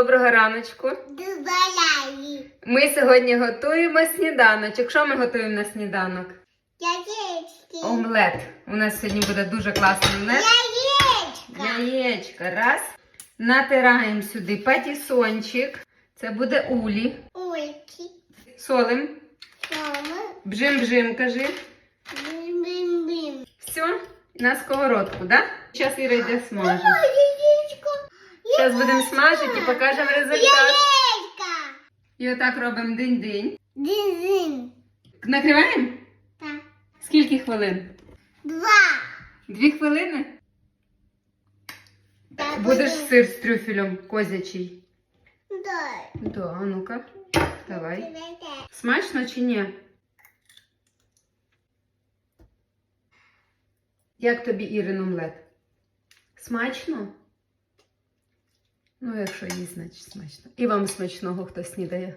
Доброго раночку. Ми сьогодні готуємо сніданочок. Що ми готуємо на сніданок? Яєчки. Омлет. У нас сьогодні буде дуже класний омлет. Яєчка. Яєчка. Раз. Натираємо сюди патісончик. Це буде улі. Ульки. Солим. Мама. Бжим-бжим, кажи. Бим-бим-бим. Все. На сковородку, да? Зараз Іра йде смажити. Зараз будемо смажити і покажемо результат. Яєчка. І отак робимо динь-динь. Дизин. Накриваємо? Так. Скільки хвилин? Два. Дві хвилини? Так, Будеш сир з трюфелем козячий. Да, а ну-ка. Давай. Давай. Смачно чи ні? Як тобі Ірин омлет? Смачно? Ну, якщо їсть, значить смачно. І вам смачного, хто снідає.